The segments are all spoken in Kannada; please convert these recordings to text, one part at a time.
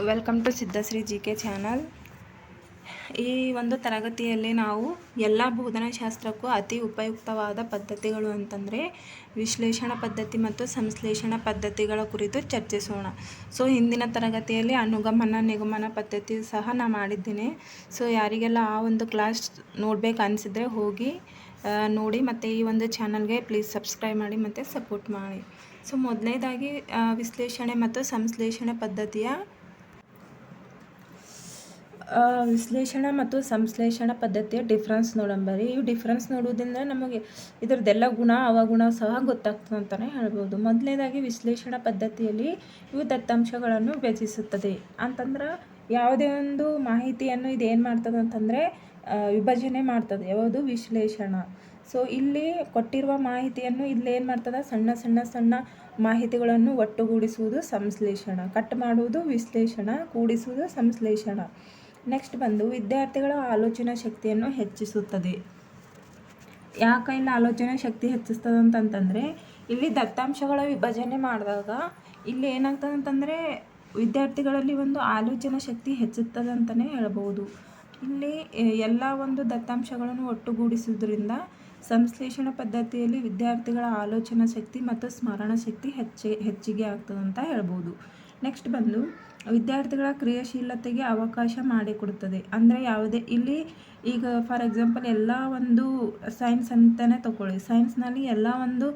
Welcome to Siddhashree G K channel. ಈ ಒಂದು ತರಗತಿಯಲ್ಲಿ ನಾವು ಎಲ್ಲ ಬೋಧನಾಶಾಸ್ತ್ರಕ್ಕೂ ಅತಿ ಉಪಯುಕ್ತವಾದ ಪದ್ಧತಿಗಳು ಅಂತಂದರೆ ವಿಶ್ಲೇಷಣಾ ಪದ್ಧತಿ ಮತ್ತು ಸಂಶ್ಲೇಷಣಾ ಪದ್ಧತಿಗಳ ಕುರಿತು ಚರ್ಚಿಸೋಣ. ಸೊ, ಹಿಂದಿನ ತರಗತಿಯಲ್ಲಿ ಅನುಗಮನ, ನಿಗಮನ ಪದ್ಧತಿ ಸಹ ನಾನು ಮಾಡಿದ್ದೀನಿ. ಸೊ, ಯಾರಿಗೆಲ್ಲ ಆ ಒಂದು ಕ್ಲಾಸ್ ನೋಡ್ಬೇಕು ಅನಿಸಿದ್ರೆ ಹೋಗಿ ನೋಡಿ ಮತ್ತು ಈ ಒಂದು ಚಾನಲ್ಗೆ ಪ್ಲೀಸ್ ಸಬ್ಸ್ಕ್ರೈಬ್ ಮಾಡಿ ಮತ್ತು ಸಪೋರ್ಟ್ ಮಾಡಿ. ಸೊ, ಮೊದಲನೇದಾಗಿ ವಿಶ್ಲೇಷಣೆ ಮತ್ತು ಸಂಶ್ಲೇಷಣೆ ಪದ್ಧತಿಯ ವಿಶ್ಲೇಷಣೆ ಮತ್ತು ಸಂಶ್ಲೇಷಣ ಪದ್ಧತಿಯ ಡಿಫ್ರೆನ್ಸ್ ನೋಡಂಬರಿ ಈ ಡಿಫ್ರೆನ್ಸ್ ನೋಡೋದ್ರಿಂದ ನಮಗೆ ಇದರದ್ದೆಲ್ಲ ಗುಣ ಅವಗುಣ ಸಹ ಗೊತ್ತಾಗ್ತದೆ ಅಂತಲೇ ಹೇಳ್ಬೋದು. ಮೊದಲನೇದಾಗಿ ವಿಶ್ಲೇಷಣಾ ಪದ್ಧತಿಯಲ್ಲಿ ಇವು ದತ್ತಾಂಶಗಳನ್ನು ವಿಭಜಿಸುತ್ತದೆ. ಅಂತಂದ್ರೆ ಯಾವುದೇ ಒಂದು ಮಾಹಿತಿಯನ್ನು ಇದು ಏನು ಮಾಡ್ತದೆ ಅಂತಂದರೆ ವಿಭಜನೆ ಮಾಡ್ತದೆ. ಯಾವುದು? ವಿಶ್ಲೇಷಣ. ಸೊ ಇಲ್ಲಿ ಕೊಟ್ಟಿರುವ ಮಾಹಿತಿಯನ್ನು ಇಲ್ಲಿ ಏನು ಮಾಡ್ತದೆ? ಸಣ್ಣ ಸಣ್ಣ ಸಣ್ಣ ಮಾಹಿತಿಗಳನ್ನು ಒಟ್ಟುಗೂಡಿಸುವುದು ಸಂಶ್ಲೇಷಣ. ಕಟ್ ಮಾಡುವುದು ವಿಶ್ಲೇಷಣ, ಕೂಡಿಸುವುದು ಸಂಶ್ಲೇಷಣ. ನೆಕ್ಸ್ಟ್ ಬಂದು ವಿದ್ಯಾರ್ಥಿಗಳ ಆಲೋಚನಾ ಶಕ್ತಿಯನ್ನು ಹೆಚ್ಚಿಸುತ್ತದೆ. ಯಾಕೆ ಇಲ್ಲಿ ಆಲೋಚನಾ ಶಕ್ತಿ ಹೆಚ್ಚಿಸ್ತದೆ ಅಂತಂತಂದರೆ, ಇಲ್ಲಿ ದತ್ತಾಂಶಗಳ ವಿಭಜನೆ ಮಾಡಿದಾಗ ಇಲ್ಲಿ ಏನಾಗ್ತದೆ ಅಂತಂದರೆ, ವಿದ್ಯಾರ್ಥಿಗಳಲ್ಲಿ ಒಂದು ಆಲೋಚನಾ ಶಕ್ತಿ ಹೆಚ್ಚುತ್ತದೆ ಅಂತಲೇ ಹೇಳ್ಬೋದು. ಇಲ್ಲಿ ಎಲ್ಲ ಒಂದು ದತ್ತಾಂಶಗಳನ್ನು ಒಟ್ಟುಗೂಡಿಸುವುದರಿಂದ ಸಂಶ್ಲೇಷಣ ಪದ್ಧತಿಯಲ್ಲಿ ವಿದ್ಯಾರ್ಥಿಗಳ ಆಲೋಚನಾ ಶಕ್ತಿ ಮತ್ತು ಸ್ಮರಣ ಶಕ್ತಿ ಹೆಚ್ಚಿ, ಹೆಚ್ಚಿಗೆ ಆಗ್ತದೆ ಅಂತ ಹೇಳ್ಬೋದು. ನೆಕ್ಸ್ಟ್ ಬಂದು ವಿದ್ಯಾರ್ಥಿಗಳ ಕ್ರಿಯಾಶೀಲತೆಗೆ ಅವಕಾಶ ಮಾಡಿಕೊಡುತ್ತದೆ. ಅಂದರೆ ಯಾವುದೇ, ಇಲ್ಲಿ ಈಗ ಫಾರ್ ಎಕ್ಸಾಂಪಲ್ ಎಲ್ಲ ಒಂದು ಸೈನ್ಸ್ ಅಂತಲೇ ತಗೊಳ್ಳಿ. ಸೈನ್ಸ್ನಲ್ಲಿ ಎಲ್ಲ ಒಂದು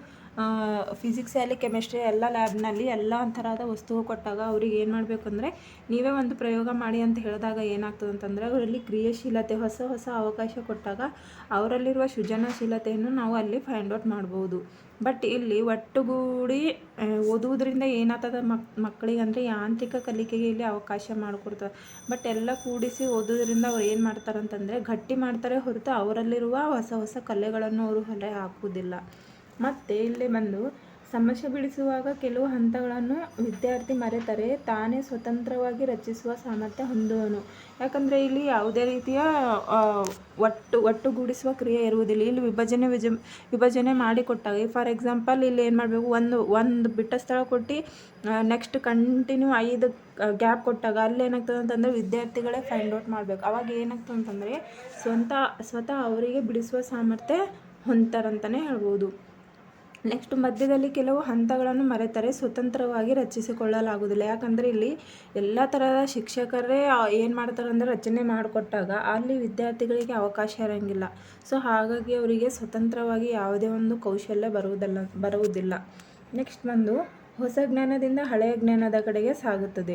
ಫಿಸಿಕ್ಸ್ ಆಗಲಿ ಕೆಮಿಸ್ಟ್ರಿ ಎಲ್ಲ ಲ್ಯಾಬ್ನಲ್ಲಿ ಎಲ್ಲ ಥರದ ವಸ್ತು ಕೊಟ್ಟಾಗ ಅವ್ರಿಗೆ ಏನು ಮಾಡಬೇಕು ಅಂದರೆ ನೀವೇ ಒಂದು ಪ್ರಯೋಗ ಮಾಡಿ ಅಂತ ಹೇಳಿದಾಗ ಏನಾಗ್ತದೆ ಅಂತಂದರೆ ಅವರಲ್ಲಿ ಕ್ರಿಯಾಶೀಲತೆ, ಹೊಸ ಹೊಸ ಅವಕಾಶ ಕೊಟ್ಟಾಗ ಅವರಲ್ಲಿರುವ ಸೃಜನಶೀಲತೆಯನ್ನು ನಾವು ಅಲ್ಲಿ ಫೈಂಡ್ ಔಟ್ ಮಾಡ್ಬೋದು. ಬಟ್ ಇಲ್ಲಿ ಒಟ್ಟುಗೂಡಿ ಓದುವುದರಿಂದ ಏನಾಗ್ತದೆ ಮಕ್, ಮಕ್ಕಳಿಗೆ ಅಂದರೆ ಯಾಂತ್ರಿಕ ಇಲ್ಲಿ ಅವಕಾಶ ಮಾಡಿಕೊಡ್ತಾರೆ ಬಟ್ ಎಲ್ಲ ಕೂಡಿಸಿ ಓದೋದ್ರಿಂದ ಅವ್ರು ಏನು ಮಾಡ್ತಾರೆ ಅಂತಂದರೆ ಗಟ್ಟಿ ಮಾಡ್ತಾರೆ ಹೊರತು ಅವರಲ್ಲಿರುವ ಹೊಸ ಹೊಸ ಕಲೆಗಳನ್ನು ಅವರು ಹೊಲೆ ಹಾಕುವುದಿಲ್ಲ. ಮತ್ತು ಇಲ್ಲಿ ಬಂದು ಸಮಸ್ಯೆ ಬಿಡಿಸುವಾಗ ಕೆಲವು ಹಂತಗಳನ್ನು ವಿದ್ಯಾರ್ಥಿ ಮರೆತರೆ ತಾನೇ ಸ್ವತಂತ್ರವಾಗಿ ರಚಿಸುವ ಸಾಮರ್ಥ್ಯ ಹೊಂದುವನು. ಯಾಕಂದರೆ ಇಲ್ಲಿ ಯಾವುದೇ ರೀತಿಯ ಒಟ್ಟು, ಒಟ್ಟುಗೂಡಿಸುವ ಕ್ರಿಯೆ ಇರುವುದಿಲ್ಲ. ಇಲ್ಲಿ ವಿಭಜನೆ, ವಿಜ, ವಿಭಜನೆ ಮಾಡಿಕೊಟ್ಟಾಗ ಫಾರ್ ಎಕ್ಸಾಂಪಲ್ ಇಲ್ಲಿ ಏನು ಮಾಡಬೇಕು? ಒಂದು ಒಂದು ಬಿಟ್ಟ ಸ್ಥಳ ಕೊಟ್ಟು ನೆಕ್ಸ್ಟ್ ಕಂಟಿನ್ಯೂ ಐದು ಗ್ಯಾಪ್ ಕೊಟ್ಟಾಗ ಅಲ್ಲಿ ಏನಾಗ್ತದೆ ಅಂತಂದರೆ ವಿದ್ಯಾರ್ಥಿಗಳೇ ಫೈಂಡ್ ಔಟ್ ಮಾಡಬೇಕು. ಅವಾಗ ಏನಾಗ್ತದೆ ಅಂತಂದರೆ ಸ್ವಂತ, ಸ್ವತಃ ಅವರಿಗೆ ಬಿಡಿಸುವ ಸಾಮರ್ಥ್ಯ ಹೊಂದ್ತಾರಂತಲೇ ಹೇಳ್ಬೋದು. ನೆಕ್ಸ್ಟ್ ಮಧ್ಯದಲ್ಲಿ ಕೆಲವು ಹಂತಗಳನ್ನು ಮರೆತರೆ ಸ್ವತಂತ್ರವಾಗಿ ರಚಿಸಿಕೊಳ್ಳಲಾಗುವುದಿಲ್ಲ. ಯಾಕಂದರೆ ಇಲ್ಲಿ ಎಲ್ಲ ಥರದ ಶಿಕ್ಷಕರೇ ಏನು ಮಾಡ್ತಾರೆ ಅಂದರೆ ರಚನೆ ಮಾಡಿಕೊಟ್ಟಾಗ ಅಲ್ಲಿ ವಿದ್ಯಾರ್ಥಿಗಳಿಗೆ ಅವಕಾಶ ಇರೋಂಗಿಲ್ಲ. ಸೊ ಹಾಗಾಗಿ ಅವರಿಗೆ ಸ್ವತಂತ್ರವಾಗಿ ಯಾವುದೇ ಒಂದು ಕೌಶಲ್ಯ ಬರುವುದಲ್ಲ, ಬರುವುದಿಲ್ಲ. ನೆಕ್ಸ್ಟ್ ಬಂದು ಹೊಸ ಜ್ಞಾನದಿಂದ ಹಳೆಯ ಜ್ಞಾನದ ಕಡೆಗೆ ಸಾಗುತ್ತದೆ.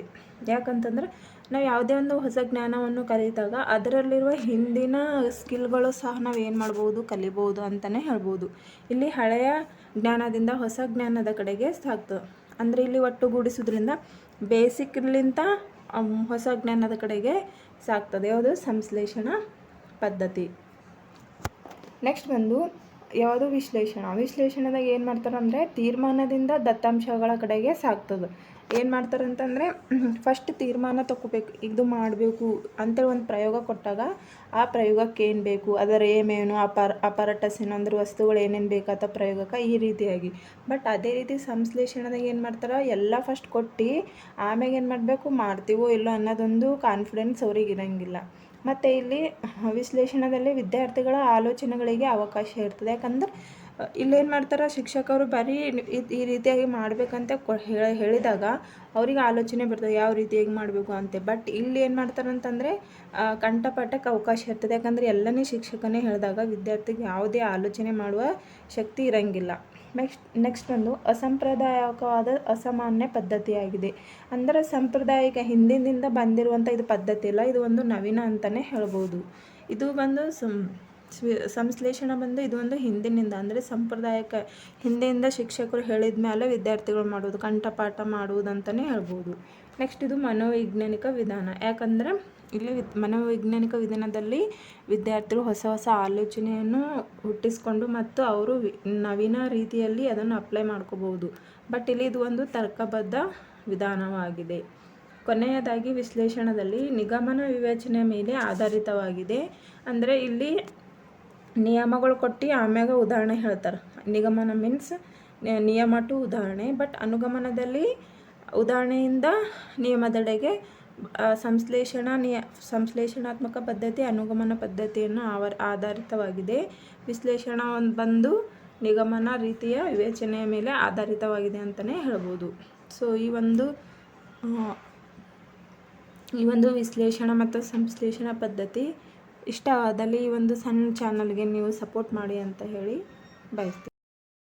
ಯಾಕಂತಂದ್ರೆ ನಾವು ಯಾವುದೇ ಒಂದು ಹೊಸ ಜ್ಞಾನವನ್ನು ಕಲಿತಾಗ ಅದರಲ್ಲಿರುವ ಹಿಂದಿನ ಸ್ಕಿಲ್ಗಳು ಸಹ ನಾವು ಏನು ಮಾಡ್ಬೋದು, ಕಲಿಬೋದು ಅಂತಲೇ ಹೇಳ್ಬೋದು. ಇಲ್ಲಿ ಹಳೆಯ ಜ್ಞಾನದಿಂದ ಹೊಸ ಜ್ಞಾನದ ಕಡೆಗೆ ಸಾಗ್ತದೆ ಅಂದರೆ ಇಲ್ಲಿ ಒಟ್ಟುಗೂಡಿಸೋದ್ರಿಂದ ಬೇಸಿಕ್ಲಿಂತ ಹೊಸ ಜ್ಞಾನದ ಕಡೆಗೆ ಸಾಗ್ತದೆ. ಯಾವುದು? ಸಂಶ್ಲೇಷಣಾ ಪದ್ಧತಿ. ನೆಕ್ಸ್ಟ್ ಬಂದು ಯಾವುದು ವಿಶ್ಲೇಷಣ? ವಿಶ್ಲೇಷಣದಾಗ ಏನು ಮಾಡ್ತಾರಂದರೆ ತೀರ್ಮಾನದಿಂದ ದತ್ತಾಂಶಗಳ ಕಡೆಗೆ ಸಾಗ್ತದೆ. ಏನು ಮಾಡ್ತಾರೆ ಅಂತಂದರೆ ಫಸ್ಟ್ ತೀರ್ಮಾನ ತಗೋಬೇಕು ಇದು ಮಾಡಬೇಕು ಅಂತೇಳಿ ಒಂದು ಪ್ರಯೋಗ ಕೊಟ್ಟಾಗ ಆ ಪ್ರಯೋಗಕ್ಕೆ ಏನು ಬೇಕು? ಅದರ ಏಮೇನು ಅಪಾರ ಅಪರಟಸ್ ಏನಂದ್ರೆ ವಸ್ತುಗಳು ಏನೇನು ಬೇಕಾದ ಪ್ರಯೋಗಕ್ಕೆ ಈ ರೀತಿಯಾಗಿ. ಬಟ್ ಅದೇ ರೀತಿ ಸಂಶ್ಲೇಷಣದಾಗ ಏನು ಮಾಡ್ತಾರೆ? ಎಲ್ಲ ಫಸ್ಟ್ ಕೊಟ್ಟು ಆಮ್ಯಾಗ ಏನು ಮಾಡಬೇಕು? ಮಾಡ್ತೀವೋ ಇಲ್ಲೋ ಅನ್ನೋದೊಂದು ಕಾನ್ಫಿಡೆನ್ಸ್ ಅವ್ರಿಗೆ ಇರೋಂಗಿಲ್ಲ. ಮತ್ತು ಇಲ್ಲಿ ವಿಶ್ಲೇಷಣದಲ್ಲಿ ವಿದ್ಯಾರ್ಥಿಗಳ ಆಲೋಚನೆಗಳಿಗೆ ಅವಕಾಶ ಇರ್ತದೆ. ಯಾಕಂದ್ರೆ, ಇಲ್ಲೇನು ಮಾಡ್ತಾರೆ? ಶಿಕ್ಷಕರು ಬರೀ ಈ ರೀತಿಯಾಗಿ ಮಾಡಬೇಕಂತ ಹೇಳಿದಾಗ ಅವರಿಗೆ ಆಲೋಚನೆ ಬರ್ತದೆ, ಯಾವ ರೀತಿಯಾಗಿ ಮಾಡಬೇಕು ಅಂತ. ಬಟ್ ಇಲ್ಲಿ ಏನು ಮಾಡ್ತಾರೆ ಅಂತಂದರೆ ಕಂಠಪಾಠಕ್ಕೆ ಅವಕಾಶ ಇರ್ತದೆ. ಯಾಕಂದರೆ, ಎಲ್ಲನೇ ಶಿಕ್ಷಕನೇ ಹೇಳಿದಾಗ ವಿದ್ಯಾರ್ಥಿಗೆ ಯಾವುದೇ ಆಲೋಚನೆ ಮಾಡುವ ಶಕ್ತಿ ಇರಂಗಿಲ್ಲ. ನೆಕ್ಸ್ಟ್ ನೆಕ್ಸ್ಟ್ ಒಂದು ಅಸಂಪ್ರದಾಯಕವಾದ ಅಸಾಮಾನ್ಯ ಪದ್ಧತಿಯಾಗಿದೆ. ಅಂದರೆ ಸಾಂಪ್ರದಾಯಿಕ ಹಿಂದಿನಿಂದ ಬಂದಿರುವಂಥ ಇದು ಪದ್ಧತಿ ಇಲ್ಲ ಇದು ಒಂದು ನವೀನ ಅಂತಲೇ ಹೇಳ್ಬೋದು. ಇದು ಬಂದು ಸಂ, ಸ್ವಿ- ಸಂಶ್ಲೇಷಣೆ ಬಂದು ಇದು ಒಂದು ಹಿಂದಿನಿಂದ, ಅಂದರೆ ಸಾಂಪ್ರದಾಯಿಕ ಹಿಂದೆಯಿಂದ ಶಿಕ್ಷಕರು ಹೇಳಿದ ಮೇಲೆ ವಿದ್ಯಾರ್ಥಿಗಳು ಮಾಡುವುದು, ಕಂಠಪಾಠ ಮಾಡುವುದು ಅಂತಲೇ ಹೇಳ್ಬೋದು. ನೆಕ್ಸ್ಟ್ ಇದು ಮನೋವೈಜ್ಞಾನಿಕ ವಿಧಾನ. ಯಾಕಂದರೆ ಇಲ್ಲಿ ಮನೋವೈಜ್ಞಾನಿಕ ವಿಧಾನದಲ್ಲಿ ವಿದ್ಯಾರ್ಥಿಗಳು ಹೊಸ ಹೊಸ ಆಲೋಚನೆಯನ್ನು ಹುಟ್ಟಿಸ್ಕೊಂಡು ಮತ್ತು ಅವರು ನವೀನ ರೀತಿಯಲ್ಲಿ ಅದನ್ನು ಅಪ್ಲೈ ಮಾಡ್ಕೋಬಹುದು. ಬಟ್ ಇಲ್ಲಿ ಇದು ಒಂದು ತರ್ಕಬದ್ಧ ವಿಧಾನವಾಗಿದೆ. ಕೊನೆಯದಾಗಿ ವಿಶ್ಲೇಷಣದಲ್ಲಿ ನಿಗಮನ ವಿವೇಚನೆ ಮೇಲೆ ಆಧಾರಿತವಾಗಿದೆ. ಅಂದರೆ ಇಲ್ಲಿ ನಿಯಮಗಳು ಕೊಟ್ಟು ಆಮ್ಯಾಗ ಉದಾಹರಣೆ ಹೇಳ್ತಾರೆ. ನಿಗಮನ ಮೀನ್ಸ್ ನಿಯಮ ಟು ಉದಾಹರಣೆ. ಬಟ್ ಅನುಗಮನದಲ್ಲಿ ಉದಾಹರಣೆಯಿಂದ ನಿಯಮದೆಡೆಗೆ ಸಂಶ್ಲೇಷಣಾ ನಿಯ, ಸಂಶ್ಲೇಷಣಾತ್ಮಕ ಪದ್ಧತಿ ಅನುಗಮನ ಪದ್ಧತಿಯನ್ನು ಆವರ್, ಆಧಾರಿತವಾಗಿದೆ. ವಿಶ್ಲೇಷಣ ಒಂದು ಬಂದು ನಿಗಮನ ರೀತಿಯ ವಿವೇಚನೆಯ ಮೇಲೆ ಆಧಾರಿತವಾಗಿದೆ ಅಂತಲೇ ಹೇಳ್ಬೋದು. ಸೊ ಈ ಒಂದು ಈ ಒಂದು ವಿಶ್ಲೇಷಣ ಮತ್ತು ಸಂಶ್ಲೇಷಣಾ ಪದ್ಧತಿ ಇಷ್ಟವಾದಲ್ಲಿ ಈ ಒಂದು ಸಣ್ಣ ಚಾನಲ್ಗೆ ನೀವು ಸಪೋರ್ಟ್ ಮಾಡಿ ಅಂತ ಹೇಳಿ ಬಯಸ್ತೀನಿ